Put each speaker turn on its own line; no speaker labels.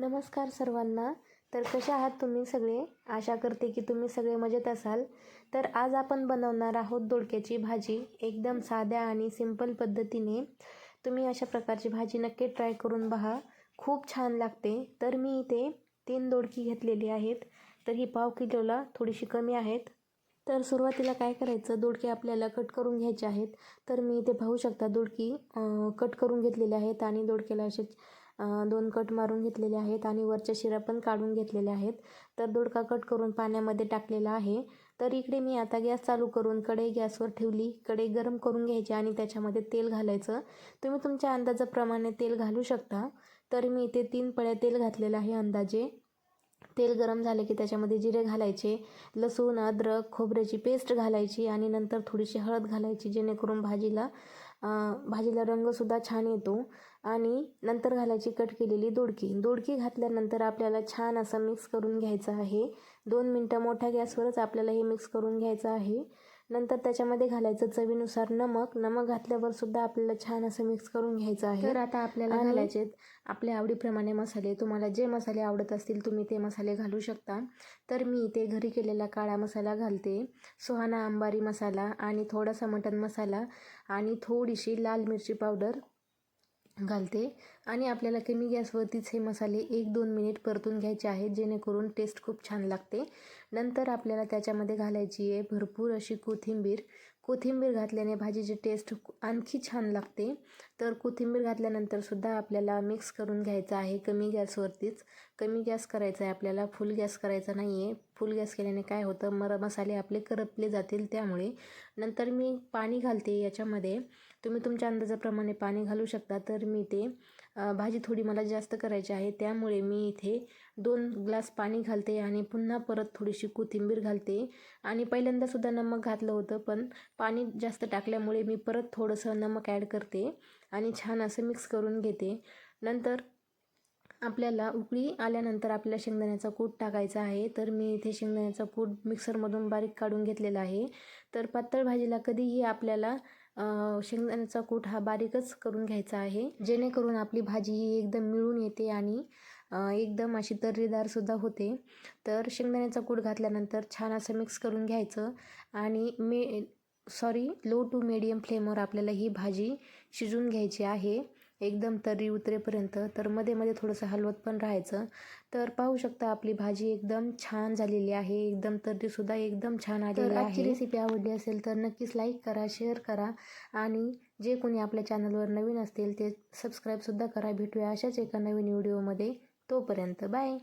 नमस्कार सर्वांना. तर कसे आहात तुम्ही सगळे? आशा करते की तुम्ही सगळे मजेत असाल. तर आज आपण बनवणार आहोत दोडक्याची भाजी. एकदम साध्या आणि सिंपल पद्धतीने तुम्ही अशा प्रकारची भाजी नक्की ट्राय करून पहा खूप छान लागते. तर मी इथे तीन दोडकी घेतलेली आहेत. तर ही पाव किलोला थोडीशी कमी आहेत. तर सुरुवातीला काय करायचं? दोडके आपल्याला कट करून घ्यायचे आहेत. तर मी इथे पाहू शकता दोडकी कट करून घेतलेले आहेत आणि दोडक्याला असे दोन कट मारून घेतलेले आहेत आणि वरच्या शिरा पण काढून घेतलेल्या आहेत. तर दोडका कट करून पाण्यामध्ये टाकलेला आहे. तर इकडे मी आता गॅस चालू करून कढई गॅसवर ठेवली. कढई गरम करून घ्यायची आणि त्याच्यामध्ये तेल घालायचं. तुम्ही तुमच्या अंदाजाप्रमाणे तेल घालू शकता. तर मी इथे तीन पळ्या तेल घातलेलं आहे अंदाजे. तेल गरम झाले की त्याच्यामध्ये जिरे घालायचे लसूण अद्रक खोबऱ्याची पेस्ट घालायची आणि नंतर थोडीशी हळद घालायची जेणेकरून भाजीला भाजीला रंगसुद्धा छान येतो आणि नंतर घालायची कट केलेली दोडकी. दोडकी घातल्यानंतर आपल्याला छान असं मिक्स करून घ्यायचं आहे. दोन मिनटं मोठ्या गॅसवरच आपल्याला हे मिक्स करून घ्यायचं आहे. नंतर त्याच्यामध्ये घालायचं चवीनुसार नमक. नमक घातल्यावर सुद्धा आपल्याला छान असं मिक्स करून घ्यायचं आहे. तर आता आपल्याला घालायचे आपल्या आवडीप्रमाणे मसाले. तुम्हाला जे मसाले आवडत असतील तुम्ही ते मसाले घालू शकता. तर मी इथे घरी केलेला काळा मसाला घालते. सुहाना अंबारी मसाला आणि थोडासा मटन मसाला आणि थोडीशी लाल मिरची पावडर घालते. आणि आपल्याला कमी गॅसवरतीच हे मसाले एक दोन मिनिट परतून घ्यायचे आहेत जेणेकरून टेस्ट खूप छान लागते. नंतर आपल्याला त्याच्यामध्ये घालायची आहे भरपूर अशी कोथिंबीर. कोथिंबीर घातल्याने भाजीची टेस्ट आणखी छान लागते. तर कोथिंबीर घातल्यानंतरसुद्धा आपल्याला मिक्स करून घ्यायचं आहे कमी गॅसवरतीच. कमी गॅस करायचा आहे आपल्याला फुल गॅस करायचा नाही आहे फुल गॅस केल्याने काय होतं? मर मसाले आपले करपले जातील त्यामुळे. नंतर मी पाणी घालते याच्यामध्ये. तुम्ही तुमच्या अंदाजाप्रमाणे पाणी घालू शकता. तर मी ते भाजी थोडी मला जास्त करायची आहे. त्यामुळे मी इथे दोन ग्लास पाणी घालते आणि पुन्हा परत थोडीशी कोथिंबीर घालते. आणि पहिल्यांदासुद्धा नमक घातलं होतं पण पाणी जास्त टाकल्यामुळे मी परत थोडंसं नमक ॲड करते आणि छान असं मिक्स करून घेते. नंतर आपल्याला उकळी आल्यानंतर आपल्याला शेंगदाण्याचा कूट टाकायचा आहे. तर मी इथे शेंगदाण्याचा कूट मिक्सरमधून बारीक काढून घेतलेला आहे. तर पातळ भाजीला कधीही आपल्याला शेंगदाण्याचा कूट हा बारीकच करून घ्यायचा आहे. जेणेकरून आपली भाजी ही एकदम मिळून येते आणि एकदम अशी तर्रीदारसुद्धा होते. तर शेंगदाण्याचा कूट घातल्यानंतर छान असं मिक्स करून घ्यायचं आणि मे सॉरी लो टू मीडियम फ्लेमवर आपल्याला ही भाजी शिजून घ्यायची आहे. एकदम तर्री उतरेपर्यंत. तर मध्ये मध्ये थोडंसं हलवत पण राहायचं. तर पाहू शकता आपली भाजी एकदम छान झालेली आहे. एकदम तर्रीसुद्धा एकदम छान आलेली आहे. आजची रेसिपी आवडली असेल तर नक्कीच लाईक करा शेअर करा. आणि जे कोणी आपल्या चॅनलवर नवीन असतील ते सबस्क्राईबसुद्धा करा. भेटूया अशाच एका नवीन व्हिडिओमध्ये तोपर्यंत बाय